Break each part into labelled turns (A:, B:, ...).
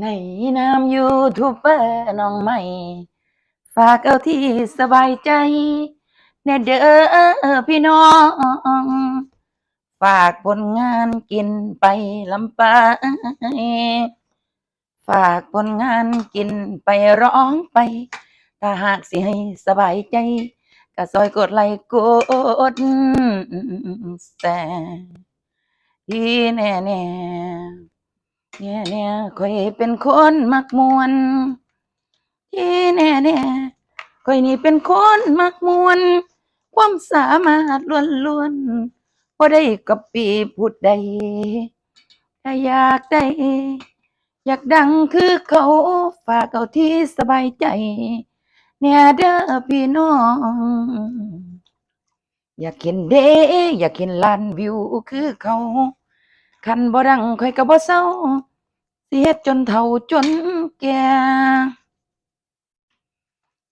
A: ในนามยูทูบเบอร์น้องใหม่ ฝากเอาที่สบายใจแนเด้อพี่น้อง ฝากผลงานกินไปลำไปฝากผลงานกินไปร้องไป ถ้าหากสิให้สบายใจ ก็ซอยกดไลค์กดแชร์ที่แน่แน่ ๆแน่แน่ๆค่อยเป็นคนมักมวนที่แน่แน่ๆค่อยนี่เป็นคนมักมวนความสามารถล้วนๆบ่ได้กับปีพูดใดถ้าอยากได้ อยากดังคือเขาฝากเอาที่สบายใจ เนี่ยเด้อพี่น้อง อยากเห็นเด้ อยากเห็นล้านวิวคือเขา คันบ่ดังค่อยก็บ่เศร้าเสียจนเฒ่าจนแก่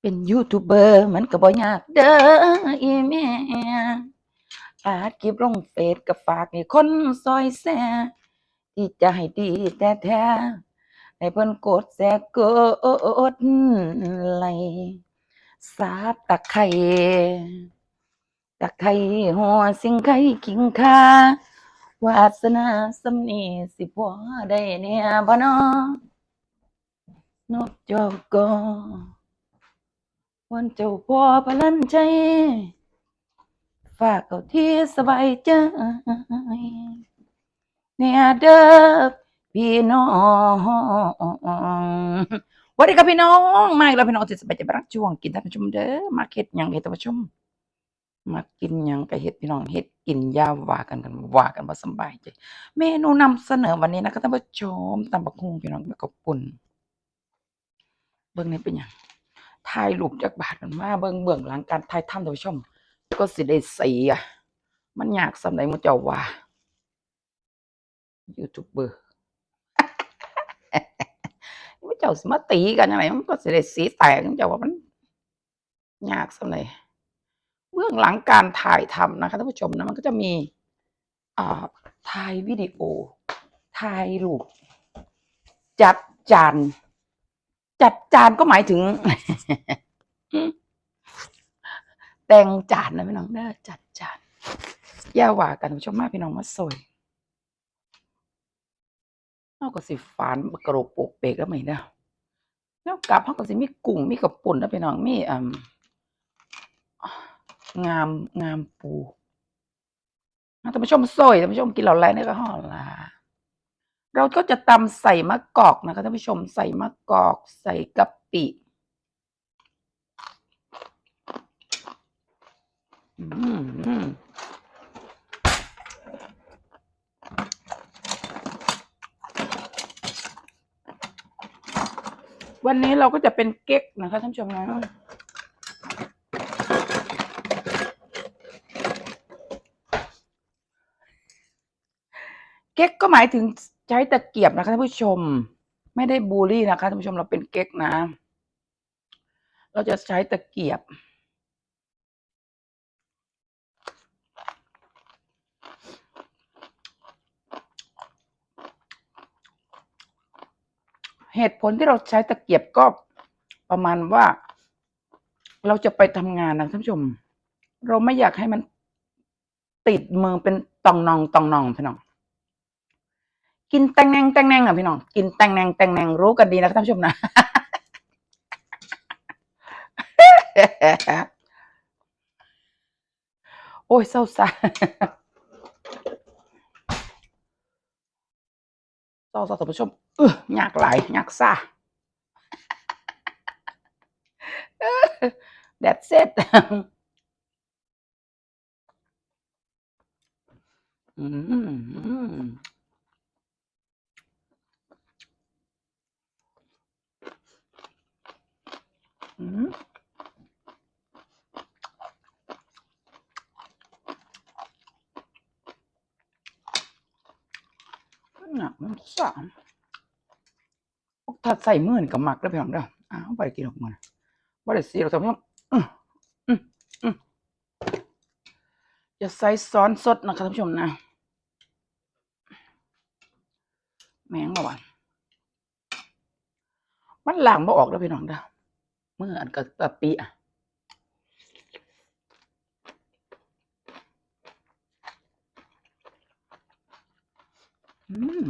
A: เป็นยูทูบเบอร์มันก็บ่ยากเด้ออีแม่อาจคลิปลงเฟซก็ฝากให้คนซอยแซ่ที่จะให้ดีแต่แท้ให้เพิ่นกดแชร์กดไลสาบตะไคร้ตะไคร้หัวสิงไข่ขิงคา วาสนาสำนีสิพอได้เนี่ยบ่นอนกจอกอวันเจ้าพ่อพลันใจฝากเอาที่สบายใจเนี่ยเด้อพี่น้องวัสดีครับพี่น้องมาอีกแล้วพี่น้องที่สบายใจรักช่วงกินท่านผู้ชมเด้อมาเฮ็ดยังให้ท่านผู้ชมมากินยังก็เฮ็ดพี่น้องเฮ็ด กินยาว่ากันกันว่ากันบ่สบายใจ เมนูนำเสนอวันนี้นะครับท่านผู้ชมตำบักหุ่งพี่น้องแล้วก็ปุ่นเบิ่งนี่เป็นยังถ่ายรูปจากบาทกันมาเบิ่งเบื้องหลังการถ่ายทำท่านผู้ชม ก็สิได้สีอะ มันยากสำใดมุเจ้าว่ายูทูบเบอร์มุเจ้าสิมาตีกันยังไงมันก็สิได้สีแตกมุเจ้าว่ามันยากสำใด เบื้องหลังการถ่ายทำนะคะท่านผู้ชมนะมันก็จะมีถ่ายวิดีโอถ่ายรูปจัดจานจัดจานก็หมายถึง แต่งจานนะพี่น้องเด้อจัดจานย่าว่ากันท่านผู้ชมมาพี่น้องมาสวยเอาก็สิฝานกระโหลกโปกเปกแล้วไหมเด้อแล้วกลับเขาก็สิมีกุ้งมีกระปุ่นแล้วพี่น้องมีอ่า งามงามปูท่านผู้ชมสวยท่านผู้ชมกินเหล่าไรนี่ก็ห่อละเราก็จะตำใส่มะกอกนะคะท่านผู้ชมใส่มะกอก ใส่กะปิวันนี้เราก็จะเป็นเก๊กนะคะท่านผู้ชมนะ เก๊กก็หมายถึงใช้ตะเกียบนะคะท่านผู้ชม ไม่ได้บูลลี่นะคะท่านผู้ชมเราเป็นเก๊กนะ เราจะใช้ตะเกียบ เหตุผลที่เราใช้ตะเกียบก็ประมาณว่า เราจะไปทำงานนะท่านผู้ชม เราไม่อยากให้มันติดมือเป็นตองนองตองนองพี่น้อง กินแตงแนงแตงแนงอะพี่น้อง กินแตงแนงแตงแนงรู้กันดีนะท่านผู้ชมนะ โอ้ยเศร้าซาเศร้าซาท่านผู้ชมเออยากหลายยากซา That's it อืม อืมน่ะมันสามถ้าใส่มือนี่ก็มักแล้วพี่น้องเด้ออ้าวได้กินหรอกมันบ่ได้สีหรอกท่านผู้ชมอื้ออื้ออื้อจะใส่ซ้อนสดนะคะท่านผู้ชมนะ แมงบ่หวานมันหล้างบ่ออกแล้วพี่น้องเด้อ เมื่ออันก็ตะปีอะอืม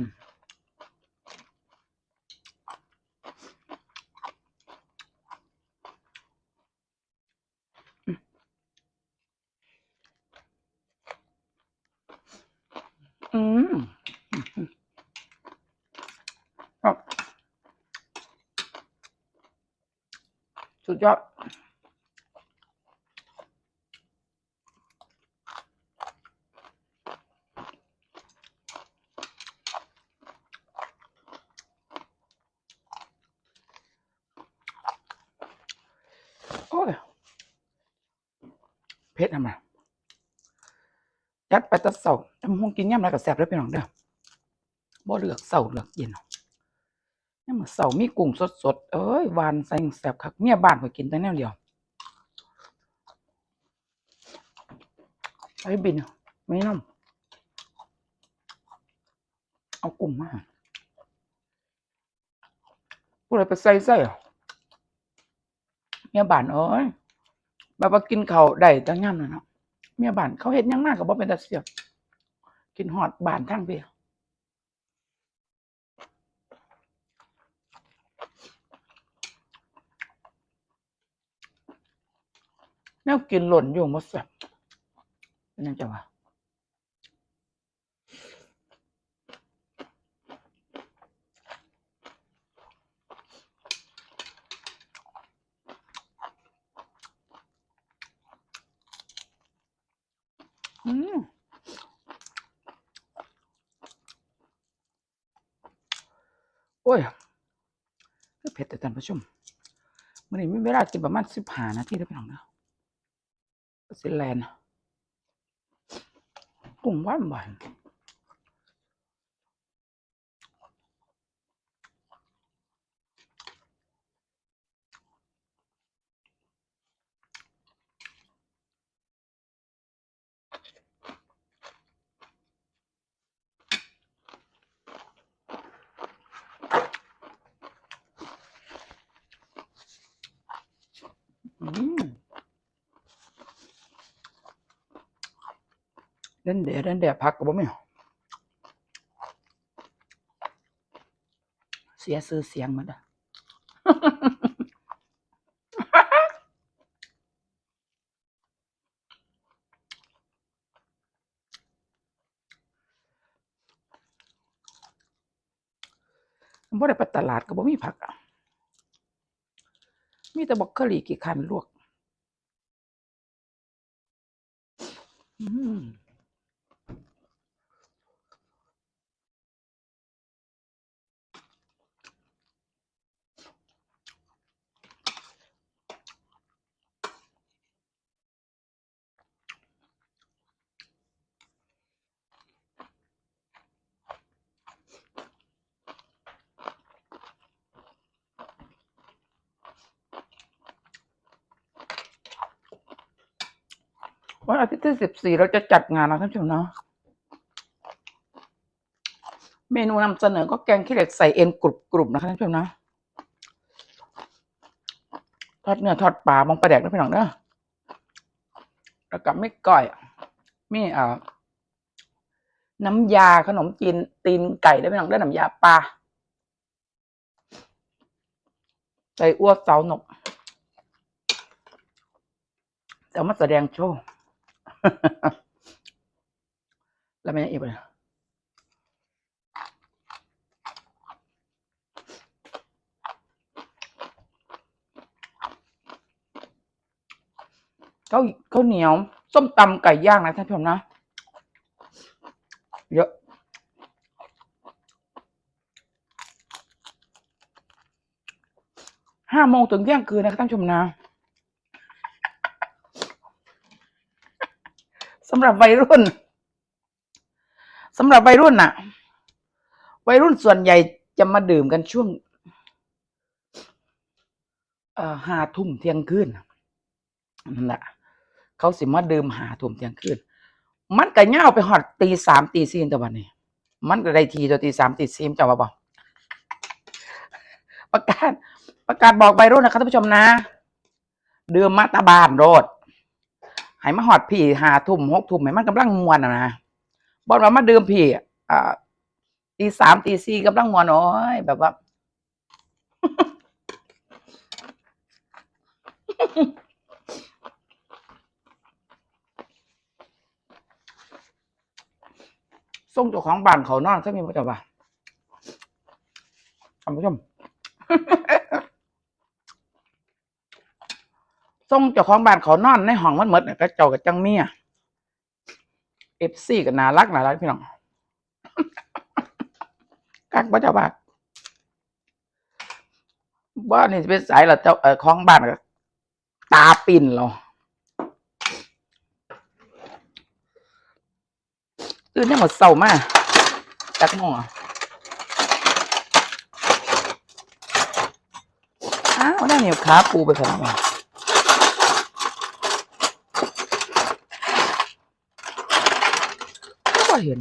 A: อืมครับ สุ ดยอดโอ้ยเผ็ดทำไมยัดไปตะเสาทำห้องกินย่ำไรกับแซ่บแล้วไปหนองเด้อบ่เลือกเสาเลือกเย็นย่ำมื้อ เสามีกุ้งสดๆ เอ้ยหวานใส่แซ่บคักเมียบ้านก็กินแต่แนวเดียวไปบินไม่น้ำเอากุ้งมาผู้ใดไปใส่ใส่อเมียบ้านเอ้ยแบบว่ากินเขาได้แต่ย่ำนะเนาะเมียบ้านเขาเห็นยังมากกับว่าเป็นตาเสียบกินหอดบ้านทั้งเบียว แนวกินหล่นอยู่มดสับเป็นยังจะวะอืมโอ้ยเผ็ดแต่ท่านผู้ชมมันนี้มีเวลากินประมาณสิบห้านาทีแล้วพี่น้องเนาะสิแลนด์กุ้งหวานหวานอืม เล่นเดะเล่นเดะพักกับบ่ไม่เสียชื่อเสียงมันอะบ่ได้ไปตลาดก็บ่มีผักอะ มีแต่บอกกะหรี่กี่คันลวก อืม วันอาทิตย์ที่สิบสี่เราจะจัดงานนะท่านผู้ชมเนาะเมนูนำเสนอก็แกงขี้เหล็กใส่เอ็นกรุบกรุบๆนะคะท่านผู้ชมนะทอดเนื้อทอดปลามองปลาแดกด้วยพี่น้องเด้อแล้วกับไม่ก่อย มีเอ่อน้ำยาขนมจีนตีนไก่ได้พี่น้องเด้น้ำยาปลาใส่อ้วกเสาหนกจะเอามาแสดงโชว์ แล้วไม่อีกเลยข้าวข้าวเหนียว ส้มตำไก่ย่างนะท่านผู้ชมนะ เยอะห้าโมงถึงเที่ยงคืนนะครับท่านผู้ชมนะ สำหรับวัยรุ่นสำหรับวัยรุ่นน่ะ วัยรุ่นส่วนใหญ่จะมาดื่มกันช่วงห้าทุ่มเที่ยงคืนนั่นแหละเขาสิมาดื่มหาทุ่มเที่ยงคืนมันก็ย่าไปหอดตีสามตีสี่แต่วันนี้ มันก็ได้ทีตัวตีสามตีสี่จะว่าบอกประกาศประกาศบอกใบรุ่นนะครับท่านผู้ชมนะเดือมมาตาบานโรด ให้มาหอดพี่หาทุ่มหกทุ่มให้มันกำลังมวนอะนะบอกว่ามาเดิมพี่อ่าตีสามตีสี่กำลังมวนโอ้ยแบบว่าส่งเจ้าของบ้านเขานอนซะมีบ่เจ้าบ่าท่านผู้ชม ส่งเจ้าของบ้านเขานอนในห้องมันหมดเนี่ยก็เจ้ากับจังเมียเอฟซีกับนารักนารักพี่น้องกักบ่เจ้าบ่านบ้านนี่เป็นสายละเจ้าเออของบ้านก็ตาปิ่นเหรอตื่นได้หมดเศร้ามากจักโมงอะอ้าวได้เนี่ยขาปูไปขนาดนี้ก็ เห็น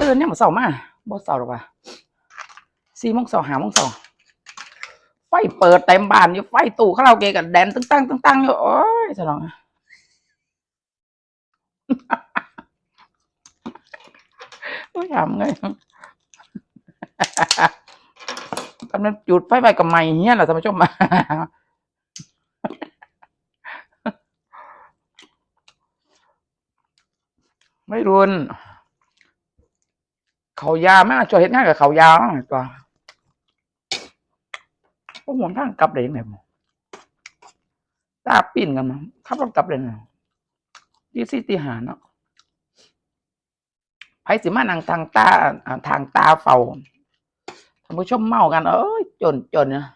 A: ตื่นเนี่ยมดเศร้ามาบ่เศร้าหรอกว่ะสี่โมงเศร้าหาโมงเศร้าไฟเปิดเต็มบ้านอยู่ไฟตู้คาราเกะกับแดนตึ้งตั้งตึ้งตั้งอยู่โอ้ยสนองไม่ทำไงกำลังจุดไฟไปกับไม้เฮี้ยแหละท่านผู้ชมมา ไม่รุน เขายาวมากช่วยเห็นง่านกับเขายาวมากตัวพวกผมท่างกลับเลยยังไงผมตาปิ่นกันมาขับรถกลับเลยนะที่สี่ตีหาเนาะไผสิมานังทางตาทางตาเฝ้าท่านผู้ชมเมากัน เอ้ยจนจนเนะ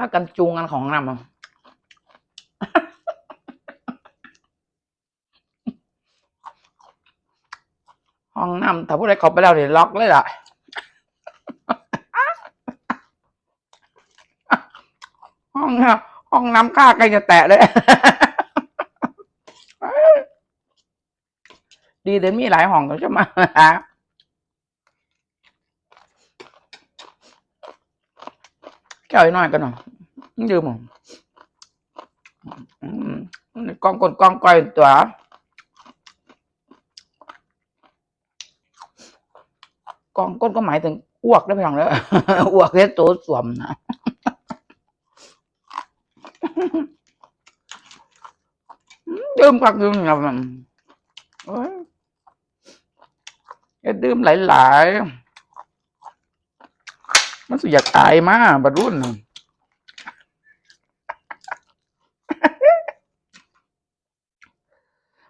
A: พากันจูงกันของนำอะห้องน้ำถ้าผู้ใดเข้าไปแล้วเนี่ยล็อกเลยล่ะห้องน้ำห้องน้ำค่าใกล้จะแตะเลยดีเดี๋ยวมีหลายห้องก็จะมาหาแก้วน้อยกันหน่อย ยืมผมอืมกองกดกองก้อยตัวกองก้นก็หมายถึงอ้วกได้เพียงแล้วอ้วกแค่ตัวสวมนะดื่มกักดื่มนะมันเอ้ยดื่มหลายๆมันสุดอยากตายมากบัดรุ่น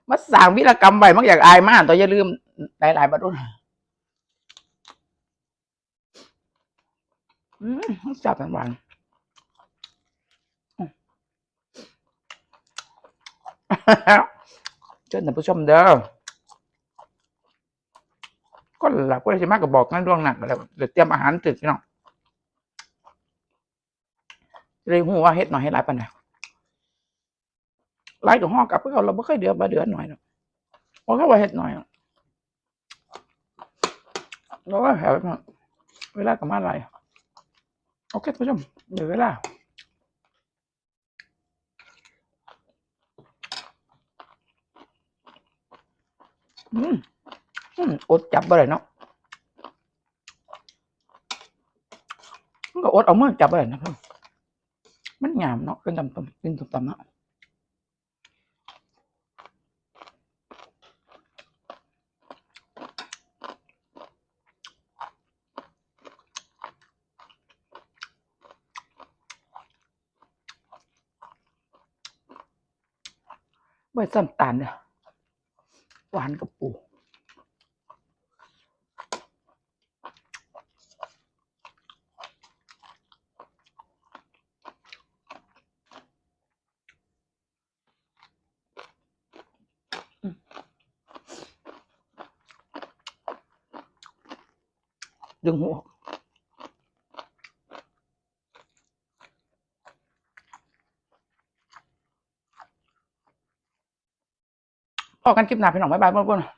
A: มาสั่งวิรกรรมไว้มันอยากอายมากตัวอย่าลืมหลายๆบัดรุ่นอืมจับกันหวานเชิญท่านผู้ชมเด้อก็หลับก็เลยจะมากกับบอกงั้นร่วงหนักแล้วเดี๋ยวเตรียมอาหารตึกพี่น้องเลยหูว่าเฮ็ดหน่อยให้หลายปันเนี่ย หลายกับห้องกลับเพื่อเราไม่เคยเดือดมาเดือดหน่อยเนาะเพราะเขาว่าเฮ็ดหน่อยอะแล้วก็แถวมาเวลากับมาอะไรโอเคท่านผู้ชมเดี๋ยวเวลาอืมอืมอดจับบ่ได้เนาะมันก็อดเอาเมื่อจับบ่ได้นะเพิ่นมันหยามเนาะขึ้นตำตำขึ้นตำตำเนาะ ไว้ซ้ำตาลเนี่ยหวานกับปูดึงหัวออก พอกันคลิปหน้าพี่น้องบ๊ายบายเพื่อน